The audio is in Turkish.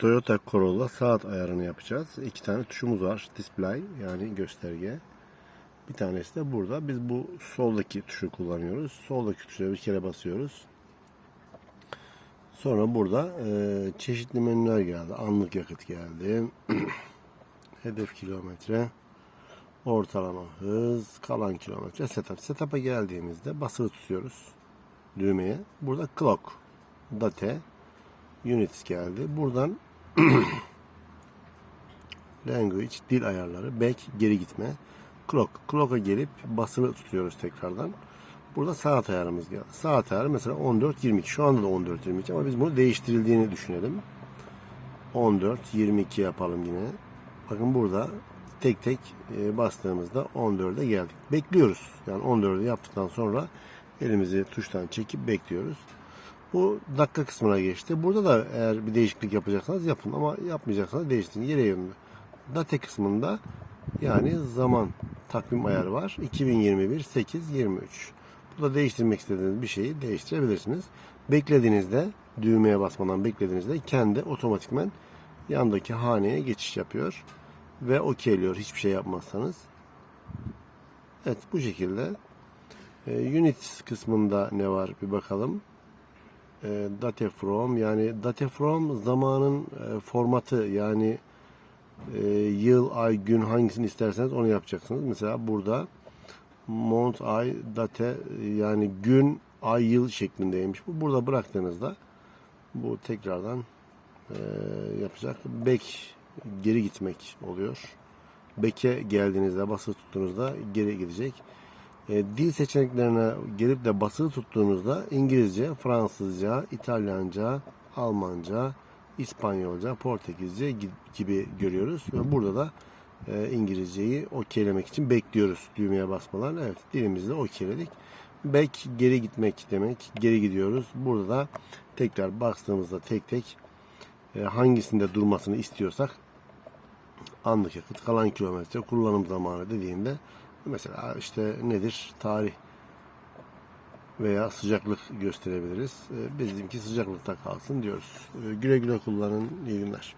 Toyota Corolla saat ayarını yapacağız. İki tane tuşumuz var. Display yani gösterge. Bir tanesi de burada. Biz bu soldaki tuşu kullanıyoruz. Soldaki tuşa bir kere basıyoruz. Sonra burada e, çeşitli menüler geldi. Anlık yakıt geldi. Hedef kilometre. Ortalama hız. Kalan kilometre. Setup. Setup'a geldiğimizde basılı tutuyoruz. Düğmeye. Burada clock. Date. Units geldi. Buradan language, dil ayarları, back, geri gitme. Clock. Clock'a gelip basılı tutuyoruz tekrardan. Burada saat ayarımız geldi. Saat ayarı mesela 14.22. Şu anda da 14.22 ama biz bunu değiştirildiğini düşünelim. 14.22 yapalım yine. Bakın burada tek tek e, bastığımızda 14'e geldik. Bekliyoruz. Yani 14'ü yaptıktan sonra elimizi tuştan çekip bekliyoruz. Bu dakika kısmına geçti. Burada da eğer bir değişiklik yapacaksanız yapın ama yapmayacaksanız değiştirin. Yere yönlü. Date kısmında yani zaman takvim ayarı var. 2021 8 23. Burada değiştirmek istediğiniz bir şeyi değiştirebilirsiniz. Beklediğinizde düğmeye basmadan beklediğinizde kendi otomatikmen yandaki haneye geçiş yapıyor ve okeyliyor hiçbir şey yapmazsanız. Evet bu şekilde. Ee, unit kısmında ne var bir bakalım. Ee, date from yani date from zamanın e, formatı yani e, yıl, ay, gün hangisini isterseniz onu yapacaksınız. Mesela burada month, ay, date yani gün, ay, yıl şeklindeymiş. Bu burada bıraktığınızda bu tekrardan e, yapacak. Back geri gitmek oluyor. Back'e geldiğinizde basılı tuttuğunuzda geri gidecek. E, dil seçeneklerine gelip de basılı tuttuğunuzda İngilizce, Fransızca, İtalyanca, Almanca, İspanyolca, Portekizce gi- gibi görüyoruz. Ve burada da e, İngilizceyi okeylemek için bekliyoruz düğmeye basmadan. Evet dilimizde okeyledik. Back geri gitmek demek. Geri gidiyoruz. Burada da tekrar bastığımızda tek tek e, hangisinde durmasını istiyorsak anlık yakıt, kalan kilometre, kullanım zamanı dediğinde mesela işte nedir? Tarih veya sıcaklık gösterebiliriz. E, Bizimki sıcaklıkta kalsın diyoruz. E, Güle güle kullanın. İyi günler.